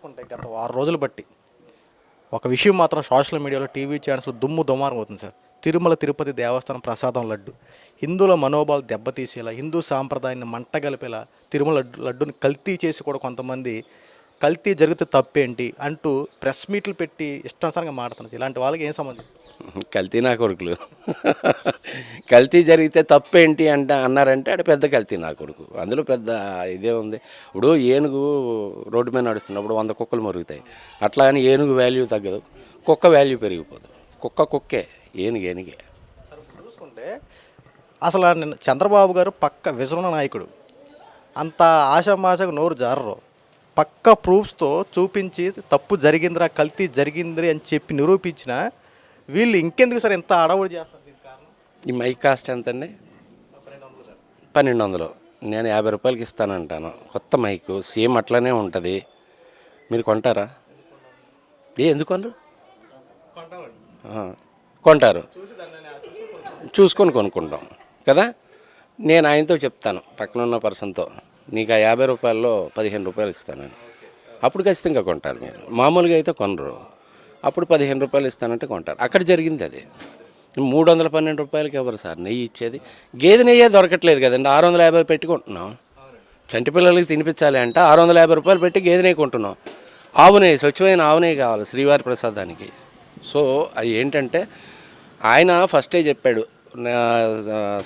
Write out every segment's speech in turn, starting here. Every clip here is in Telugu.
చూసుకుంటే గత వారం రోజులు బట్టి ఒక విషయం మాత్రం సోషల్ మీడియాలో టీవీ ఛానల్స్లో దుమ్ము దుమారం అవుతుంది సార్. తిరుమల తిరుపతి దేవస్థానం ప్రసాదం లడ్డు. హిందువుల మనోభావాలు దెబ్బతీసేలా హిందూ సాంప్రదాయాన్ని మంటగలిపేలా తిరుమల లడ్డు లడ్డుని కల్తీ చేసి కూడా కొంతమంది కల్తీ జరిగితే తప్పేంటి అంటూ ప్రెస్ మీట్లు పెట్టి ఇష్టానుసారంగా మాడుతున్నారు ఇలాంటి వాళ్ళకి ఏం సంబంధం? కల్తీ నా కొడుకులు. కల్తీ జరిగితే తప్పేంటి అంటే అన్నారంటే ఆడ పెద్ద కల్తీ నా కొడుకు. అందులో పెద్ద ఇదే ఉంది. ఇప్పుడు ఏనుగు రోడ్డు మీద నడుస్తున్నప్పుడు వంద కుక్కలు మరుగుతాయి. అట్లా అని ఏనుగు వాల్యూ తగ్గదు. కుక్క వాల్యూ పెరిగిపోదు. కుక్క కుక్కే ఏనుగు ఏనుగే. చూసుకుంటే అసలు చంద్రబాబు గారు పక్క విజృంభ నాయకుడు. అంత ఆశామాషగా నోరు జారరు. పక్క ప్రూఫ్స్తో చూపించి తప్పు జరిగిందిరా కల్తీ జరిగింది అని చెప్పి నిరూపించిన వీళ్ళు ఇంకెందుకు సార్ ఇంత అడవుడు చేస్తారు దీనికి కారణం? ఈ మైక్ కాస్ట్ ఎంత అండి పన్నెండు వందలు నేను యాభై రూపాయలకి ఇస్తానంటాను. కొత్త మైక్ సేమ్ అట్లానే ఉంటుంది. మీరు కొంటారా? ఏ ఎందుకు కొనరు? కొంటారు. చూసుకొని కొనుక్కుంటాం. కదా? నేను ఆయనతో చెప్తాను పక్కన ఉన్న పర్సన్తో నీకు ఆ యాభై రూపాయల్లో పదిహేను రూపాయలు ఇస్తానని అప్పుడు ఖచ్చితంగా కొంటారు మీరు మామూలుగా అయితే కొనరు. అప్పుడు పదిహేను రూపాయలు ఇస్తానంటే కొంటారు అక్కడ జరిగింది అది. మూడు వందల పన్నెండు రూపాయలకి ఎవరు సార్ నెయ్యి ఇచ్చేది? గేదె నెయ్యే దొరకట్లేదు కదండి. ఆరు వందల యాభై పెట్టుకుంటున్నాం. చంటి పిల్లలకి తినిపించాలి అంటే ఆరు వందల యాభై రూపాయలు పెట్టి గేదె నెయ్యి కొంటున్నాం. ఆవు నెయ్యి స్వచ్ఛమైన ఆవు నెయ్యి కావాలి శ్రీవారి ప్రసాదానికి. సో అది ఏంటంటే ఆయన ఫస్టే చెప్పాడు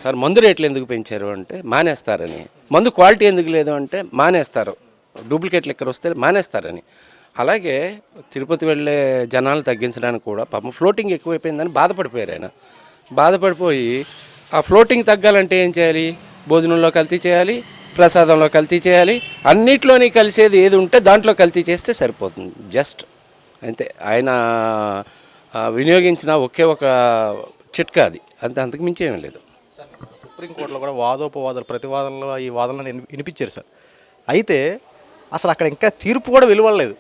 సార్ మందు రేట్లు ఎందుకు పెంచారు అంటే మానేస్తారని. మందు క్వాలిటీ ఎందుకు లేదు అంటే మానేస్తారు. డూప్లికేట్ లెక్కర్ వస్తే మానేస్తారని. అలాగే తిరుపతి వెళ్ళే జనాలు తగ్గించడానికి కూడా పాపం ఫ్లోటింగ్ ఎక్కువైపోయిందని బాధపడిపోయారు ఆయన. బాధపడిపోయి ఆ ఫ్లోటింగ్ తగ్గాలంటే ఏం చేయాలి? భోజనంలో కల్తీ చేయాలి? ప్రసాదంలో కల్తీ చేయాలి? అన్నిట్లోని కలిసేది ఏది ఉంటే దాంట్లో కల్తీ చేస్తే సరిపోతుంది. జస్ట్ అంతే. ఆయన వినియోగించిన ఒకే ఒక చిట్కా అది. అంతే అంతకు మించి ఏమీ లేదు. సార్ సుప్రీంకోర్టులో కూడా వాదోపవాదాలు ప్రతివాదనలు ఈ వాదనలు విని- వినిపించారు సార్. అయితే అసలు అక్కడ ఇంకా తీర్పు కూడా వెలువడలేదు.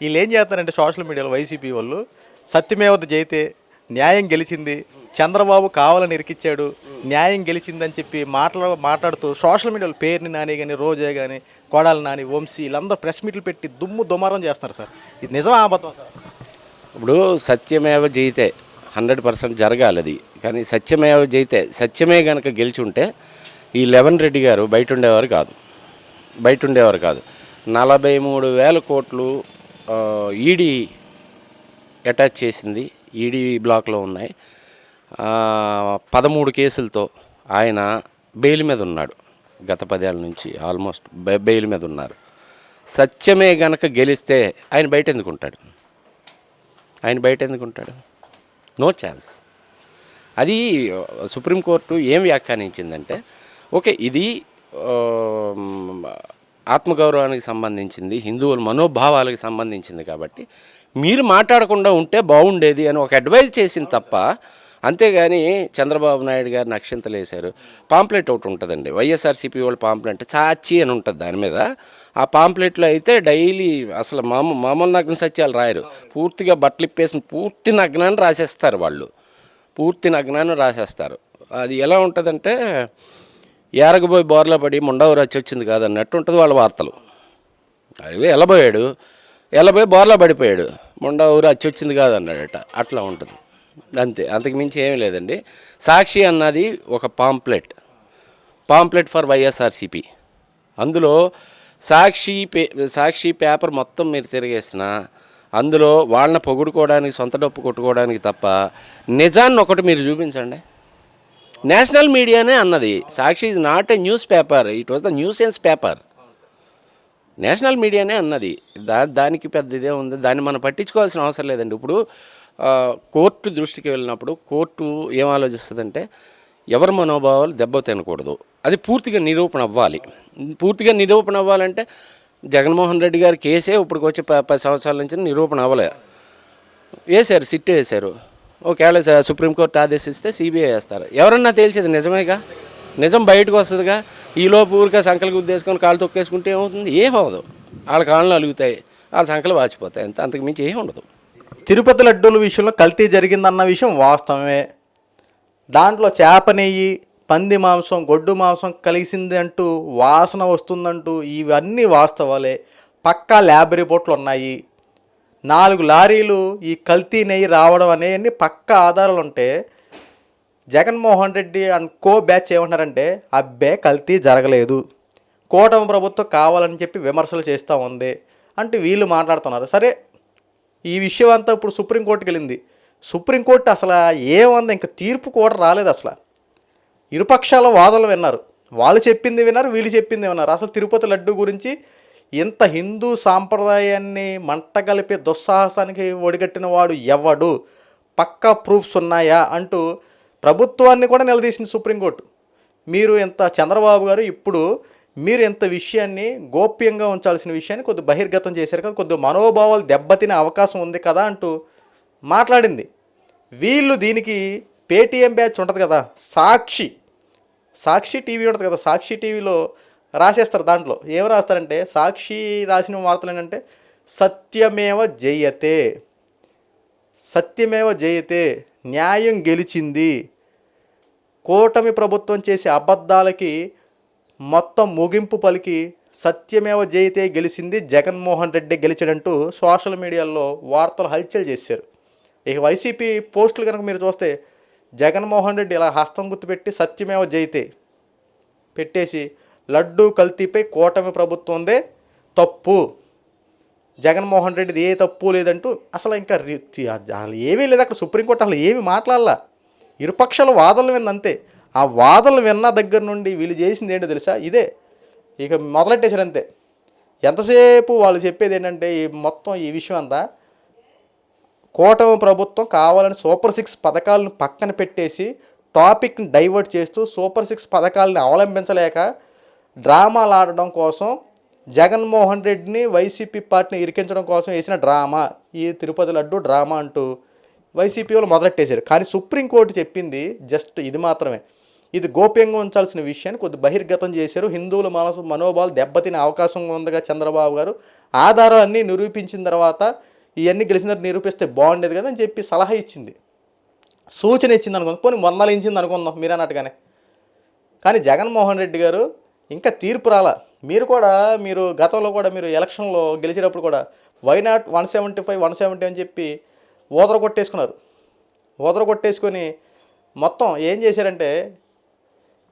వీళ్ళు ఏం చేస్తారంటే సోషల్ మీడియాలో వైసీపీ వాళ్ళు సత్యమేవత జయితే న్యాయం గెలిచింది చంద్రబాబు కావాలని ఇరికిచ్చాడు న్యాయం గెలిచిందని చెప్పి మాట్లా మాట్లాడుతూ సోషల్ మీడియాలో పేరుని నాని కానీ రోజే కానీ కోడాలి నాని వంశీ వీళ్ళందరూ ప్రెస్ మీట్లు పెట్టి దుమ్ము దుమారం చేస్తున్నారు సార్. ఇది నిజం అబద్ధం సార్? ఇప్పుడు సత్యమేవ జయితే హండ్రెడ్ పర్సెంట్ జరగాలి అది కానీ సత్యమేవ జైతే సత్యమే గనక గెలిచి ఉంటే ఈ లెవెన్ రెడ్డి గారు బయట ఉండేవారు కాదు. బయట ఉండేవారు కాదు. నలభై మూడు వేల కోట్లు ఈడీ అటాచ్ చేసింది. ఈడీ బ్లాక్లో ఉన్నాయి. పదమూడు కేసులతో ఆయన బెయిల్ మీద ఉన్నాడు. గత పదేళ్ళ నుంచి ఆల్మోస్ట్ బె- బెయిల్ మీద ఉన్నారు. సత్యమే గనక గెలిస్తే ఆయన బయట ఎందుకు ఉంటాడు ఆయన బయట ఎందుకు ఉంటాడు నో ఛాన్స్. అది సుప్రీంకోర్టు ఏం వ్యాఖ్యానించిందంటే ఓకే ఇది ఆత్మగౌరవానికి సంబంధించింది హిందువుల మనోభావాలకు సంబంధించింది కాబట్టి మీరు మాట్లాడకుండా ఉంటే బాగుండేది అని ఒక అడ్వైజ్ చేసింది తప్ప అంతేగాని చంద్రబాబు నాయుడు గారిని అక్షింతలు వేశారు పాంప్లెట్ ఒకటి ఉంటుందండి వైఎస్ఆర్సీపీ వాళ్ళు పాంప్లెట్ చాచి అని ఉంటుంది దాని మీద. ఆ పాంప్లెట్లో అయితే డైలీ అసలు మామూలు మామూలు నగ్న సత్యాలు రాయరు. పూర్తిగా బట్టలు ఇప్పేసిన పూర్తి నగ్నాన్ని రాసేస్తారు వాళ్ళు. పూర్తి నగ్నాన్ని రాసేస్తారు. అది ఎలా ఉంటుందంటే ఏరగబోయి బోర్లో పడి ముండవరు వచ్చి వచ్చింది కాదన్నట్టు ఉంటుంది వాళ్ళ వార్తలు. అడిగి ఎలబోయాడు. ఎలబోయి బోర్లో పడిపోయాడు. మొండ ఊరు వచ్చి వచ్చింది కాదన్నాడట. అట్లా ఉంటుంది. అంతే. అంతకుమించి ఏమీ లేదండి. సాక్షి అన్నది ఒక పాంప్లెట్. Pamphlet for YSRCP. అందులో సాక్షి పే సాక్షి పేపర్ మొత్తం మీరు తిరిగేసిన అందులో వాళ్ళని పొగుడుకోవడానికి సొంత డప్పు కొట్టుకోవడానికి తప్ప నిజాన్ని ఒకటి మీరు చూపించండి. నేషనల్ మీడియానే అన్నది. Sakshi is not a newspaper it was the news nuisance paper national మీడియానే అన్నది. దా దానికి పెద్ద ఇదే ఉంది. దాన్ని మనం పట్టించుకోవాల్సిన అవసరం లేదండి. ఇప్పుడు కోర్టు దృష్టికి వెళ్ళినప్పుడు కోర్టు ఏం ఆలోచిస్తుందంటే ఎవరి మనోభావాలు దెబ్బ తినకూడదు. అది పూర్తిగా నిరూపణ అవ్వాలి. పూర్తిగా నిరూపణ అవ్వాలంటే జగన్మోహన్ రెడ్డి గారి కేసే ఇప్పటికి వచ్చి పది సంవత్సరాల నుంచి నిరూపణ అవ్వలే. వేశారు సిట్ వేశారు. ఒకవేళ సుప్రీంకోర్టు ఆదేశిస్తే సిబిఐ వేస్తారు. ఎవరన్నా తేల్చేది నిజమేగా? నిజం బయటకు వస్తుందిగా? ఈలోపు ఊరికే సంకలకు గుద్దేసుకొని కాళ్ళు తొక్కేసుకుంటే ఏమవుతుంది? ఏమవదు వాళ్ళ కాళ్ళు అలుగుతాయి. వాళ్ళ సంకలు వాచిపోతాయి. అంత అంతకు మించి ఏమి ఉండదు. తిరుపతి లడ్డూల విషయంలో కల్తీ జరిగిందన్న విషయం వాస్తవమే. దాంట్లో చేప నెయ్యి పంది మాంసం గొడ్డు మాంసం కలిసింది అంటూ వాసన వస్తుందంటూ ఇవన్నీ వాస్తవాలే. పక్కా ల్యాబ్ రిపోర్ట్లు ఉన్నాయి. నాలుగు లారీలు ఈ కల్తీ నెయ్యి రావడం అనేవి పక్కా ఆధారాలు ఉంటే Jaganmohan Reddy and co batch ఏమంటారంటే అబ్బే కల్తీ జరగలేదు. కూటమి ప్రభుత్వం కావాలని చెప్పి విమర్శలు చేస్తూ ఉంది అంటే వీళ్ళు మాట్లాడుతున్నారు. సరే ఈ విషయం అంతా ఇప్పుడు సుప్రీంకోర్టుకి వెళ్ళింది సుప్రీంకోర్టు అసలు ఏముంది? ఇంకా తీర్పు కూడా రాలేదు అసలు. ఇరుపక్షాల వాదనలు విన్నారు. వాళ్ళు చెప్పింది విన్నారు వీళ్ళు చెప్పింది విన్నారు. అసలు తిరుపతి లడ్డు గురించి ఇంత హిందూ సాంప్రదాయాన్ని మంటగలిపే దుస్సాహసానికి ఒడిగట్టిన వాడు ఎవడు? పక్కా ప్రూఫ్స్ ఉన్నాయా? అంటూ ప్రభుత్వాన్ని కూడా నిలదీసింది సుప్రీంకోర్టు. మీరు ఇంత చంద్రబాబు గారు ఇప్పుడు మీరు ఇంత విషయాన్ని గోప్యంగా ఉంచాల్సిన విషయాన్ని కొద్ది బహిర్గతం చేశారు కదా కొద్ది మనోభావాలు దెబ్బతినే అవకాశం ఉంది కదా అంటూ మాట్లాడింది. వీళ్ళు దీనికి పేటీఎం బ్యాచ్ ఉంటుంది కదా సాక్షి. సాక్షి టీవీ ఉంటుంది కదా సాక్షి టీవీలో రాసేస్తారు దాంట్లో. ఏం రాస్తారంటే సాక్షి రాసిన వార్తలు ఏంటంటే సత్యమేవ జయతే సత్యమేవ జయతే న్యాయం గెలిచింది. కూటమి ప్రభుత్వం చేసే అబద్ధాలకి మొత్తం ముగింపు పలికి సత్యమేవ జయితే గెలిచింది జగన్మోహన్ రెడ్డి గెలిచాడంటూ సోషల్ మీడియాలో వార్తలు హల్చల్ చేశారు. ఇక వైసీపీ పోస్టులు కనుక మీరు చూస్తే జగన్మోహన్ రెడ్డి ఇలా హస్తం గుర్తుపెట్టి సత్యమేవ జయితే పెట్టేసి లడ్డూ కల్తీపై కూటమి ప్రభుత్వందే తప్పు. జగన్మోహన్ రెడ్డిది ఏ తప్పు లేదంటూ అసలు ఇంకా అసలు ఏమీ లేదు అక్కడ సుప్రీంకోర్టు అసలు ఏమీ మాట్లాడాల. ఇరుపక్షాల వాదనలు విన్నంతే ఆ వాదనలు విన్న దగ్గర నుండి వీళ్ళు చేసింది ఏంటో తెలుసా? ఇదే. ఇక మొదలెట్టేశారు అంతే. ఎంతసేపు వాళ్ళు చెప్పేది ఏంటంటే ఈ మొత్తం ఈ విషయం అంతా కూటమి ప్రభుత్వం కావాలని సూపర్ సిక్స్ పథకాలను పక్కన పెట్టేసి టాపిక్ని డైవర్ట్ చేస్తూ సూపర్ సిక్స్ పథకాలను అవలంబించలేక డ్రామాలు ఆడడం కోసం జగన్మోహన్ రెడ్డిని వైసీపీ పార్టీని ఇరికించడం కోసం వేసిన డ్రామా. ఈ తిరుపతి లడ్డు డ్రామా అంటూ వైసీపీ వాళ్ళు మొదలెట్టేశారు. కానీ సుప్రీంకోర్టు చెప్పింది జస్ట్ ఇది మాత్రమే. ఇది గోప్యంగా ఉంచాల్సిన విషయాన్ని కొద్ది బహిర్గతం చేశారు. హిందువుల మనసు మనోభావాలు దెబ్బతినే అవకాశం ఉందిగా చంద్రబాబు గారు. ఆధారాలన్నీ నిరూపించిన తర్వాత ఇవన్నీ గెలిచినట్టు నిరూపిస్తే బాగుండేది కదా అని చెప్పి సలహా ఇచ్చింది. సూచన ఇచ్చింది అనుకుందాం. పోనీ వందలు ఇచ్చింది అనుకుందాం మీరు అన్నట్టుగానే. కానీ జగన్మోహన్ రెడ్డి గారు ఇంకా తీర్పు రాలా. మీరు కూడా మీరు గతంలో కూడా మీరు ఎలక్షన్లో గెలిచేటప్పుడు కూడా why not one seventy five one seventy అని చెప్పి ఓదర కొట్టేసుకున్నారు. ఓదర కొట్టేసుకొని మొత్తం ఏం చేశారంటే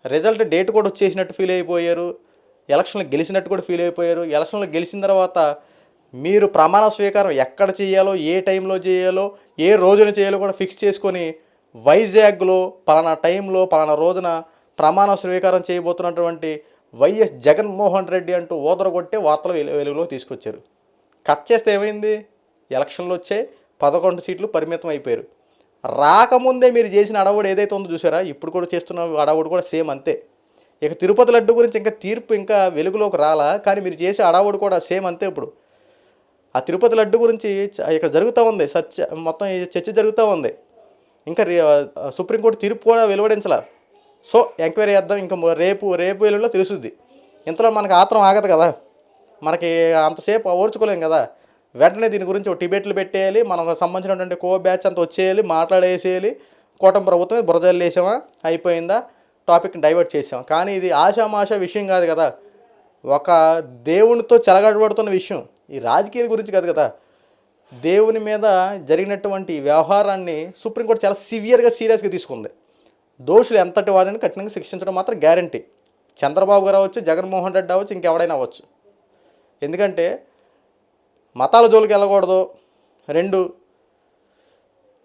రిజల్ట్ డేట్ కూడా వచ్చేసినట్టు ఫీల్ అయిపోయారు. ఎలక్షన్లో గెలిచినట్టు కూడా ఫీల్ అయిపోయారు. ఎలక్షన్లో గెలిచిన తర్వాత మీరు ప్రమాణ స్వీకారం ఎక్కడ చేయాలో ఏ టైంలో చేయాలో ఏ రోజున చేయాలో కూడా ఫిక్స్ చేసుకొని వైజాగ్లో పలానా టైంలో పలానా రోజున ప్రమాణ స్వీకారం చేయబోతున్నటువంటి వైఎస్ జగన్మోహన్ రెడ్డి అంటూ ఓదరగొట్టే వార్తలు వెలుగులో తీసుకొచ్చారు. కట్ చేస్తే ఏమైంది? ఎలక్షన్లు వచ్చే పదకొండు సీట్లు పరిమితం అయిపోయారు. రాకముందే మీరు చేసిన అడవుడు ఏదైతే ఉందో చూసారా? ఇప్పుడు కూడా చేస్తున్న అడవుడు కూడా సేమ్ అంతే. ఇక తిరుపతి లడ్డు గురించి ఇంకా తీర్పు ఇంకా వెలుగులోకి రాలా కానీ మీరు చేసే అడవుడు కూడా సేమ్ అంతే ఇప్పుడు. ఆ తిరుపతి లడ్డు గురించి ఇక్కడ జరుగుతూ ఉంది. సత్య మొత్తం ఈ చర్చ జరుగుతూ ఉంది. ఇంకా రే- సుప్రీంకోర్టు తీర్పు కూడా వెలువడించాల. సో ఎంక్వైరీ చేద్దాం. ఇంకా రేపు రేపు వెలువలో తెలుస్తుంది. ఇంతలో మనకు ఆత్రం ఆగదు కదా. మనకి అంతసేపు ఓర్చుకోలేం కదా. వెంటనే దీని గురించి ఒక టిబెట్లు పెట్టేయాలి. మనకు సంబంధించినటువంటి కో బ్యాచ్ అంతా వచ్చేయాలి. మాట్లాడేసేయాలి. కూటమి ప్రభుత్వం బురజల్లు వేసామా అయిపోయిందా? టాపిక్ని డైవర్ట్ చేసాం. కానీ ఇది ఆషామాషా విషయం కాదు కదా. ఒక దేవునితో చెలగడబడుతున్న విషయం. ఈ రాజకీయాల గురించి కాదు కదా. దేవుని మీద జరిగినటువంటి వ్యవహారాన్ని సుప్రీంకోర్టు చాలా సివియర్గా సీరియస్గా తీసుకుంది. దోషులు ఎంతటి వాడిని కఠినంగా శిక్షించడం మాత్రం గ్యారంటీ. చంద్రబాబు గారు అవ్వచ్చు జగన్మోహన్ రెడ్డి అవ్వచ్చు ఇంకెవడైనా అవ్వచ్చు. ఎందుకంటే మతాల జోలికి వెళ్ళకూడదు. రెండు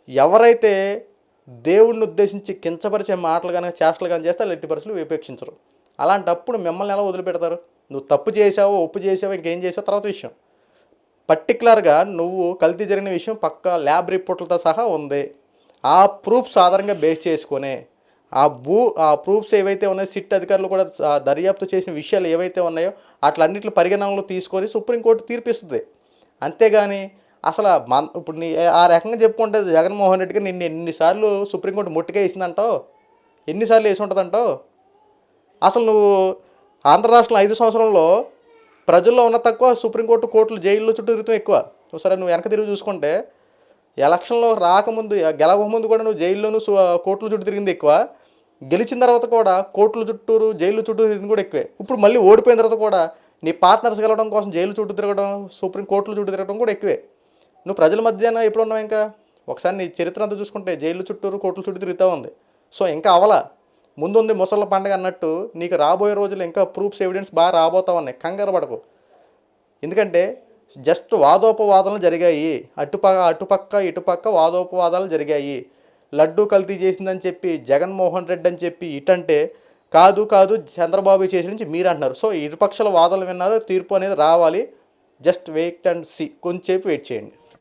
ఎవరైతే దేవుణ్ణి ఉద్దేశించి కించపరిచే మాటలు కానీ చేష్టలు కానీ చేస్తే వాళ్ళు ఎట్టి పరిస్థితులు ఉపేక్షించరు. అలాంటప్పుడు మిమ్మల్ని ఎలా వదిలిపెడతారు? నువ్వు తప్పు చేసావో ఒప్పు చేసావో ఇంకేం చేసావో తర్వాత విషయం. పర్టికులర్గా నువ్వు కల్తీ జరిగిన విషయం పక్క ల్యాబ్ రిపోర్ట్లతో సహా ఉంది. ఆ ప్రూఫ్స్ ఆధారంగా బేస్ చేసుకునే ఆ భూ ఆ ప్రూఫ్స్ ఏవైతే ఉన్నాయో సిట్ అధికారులు కూడా దర్యాప్తు చేసిన విషయాలు ఏవైతే ఉన్నాయో అట్లన్నింటిని పరిగణనలో తీసుకొని సుప్రీంకోర్టు తీర్పిస్తుంది. అంతేగాని అసలు మన ఇప్పుడు నీ ఆ రకంగా చెప్పుకుంటే జగన్మోహన్ రెడ్డికి నిన్ను ఎన్నిసార్లు సుప్రీంకోర్టు ముట్టిగా వేసిందంటావు? ఎన్నిసార్లు వేసి ఉంటుందంటావు? అసలు నువ్వు ఆంధ్ర రాష్ట్రంలో ఐదు సంవత్సరంలో ప్రజల్లో ఉన్న తక్కువ సుప్రీంకోర్టు కోర్టులు జైల్లో చుట్టూ తిరుగుతాం ఎక్కువ. ఒకసారి నువ్వు వెనక తిరిగి చూసుకుంటే ఎలక్షన్లో రాకముందు గెలవకముందు కూడా నువ్వు జైల్లోనూ సు- కోర్టుల చుట్టూ తిరిగింది ఎక్కువ. గెలిచిన తర్వాత కూడా కోర్టుల చుట్టూరు జైలు చుట్టూ తిరిగింది కూడా ఎక్కువే. ఇప్పుడు మళ్ళీ ఓడిపోయిన తర్వాత కూడా నీ పార్ట్నర్స్ గెలవడం కోసం జైలు చుట్టూ తిరగడం సుప్రీం కోర్టుల చుట్టూ తిరగడం కూడా ఎక్కువే. నువ్వు ప్రజల మధ్యాహ్నం ఎప్పుడు ఉన్నావు ఇంకా? ఒకసారి నీ చరిత్ర అంతా చూసుకుంటే జైలు చుట్టూరు కోర్టుల చుట్టూ తిరుగుతూ ఉంది. సో ఇంకా అవలా. ముందుంది ముసళ్ళ పండగ అన్నట్టు నీకు రాబోయే రోజులు ఇంకా ప్రూఫ్స్ ఎవిడెన్స్ బాగా రాబోతా ఉన్నాయి. కంగారు పడకు. ఎందుకంటే జస్ట్ వాదోపవాదాలు జరిగాయి. అటుపక్క అటుపక్క ఇటుపక్క వాదోపవాదాలు జరిగాయి. లడ్డూ కల్తీ చేసిందని చెప్పి జగన్మోహన్ రెడ్డి అని చెప్పి ఇటంటే కాదు కాదు చంద్రబాబు చేసిన నుంచి మీరు అంటున్నారు. సో ఇరుపక్షల వాదనలు విన్నారు తీర్పు అనేది రావాలి. జస్ట్ వెయిట్ అండ్ సి కొంచెంసేపు వెయిట్ చేయండి.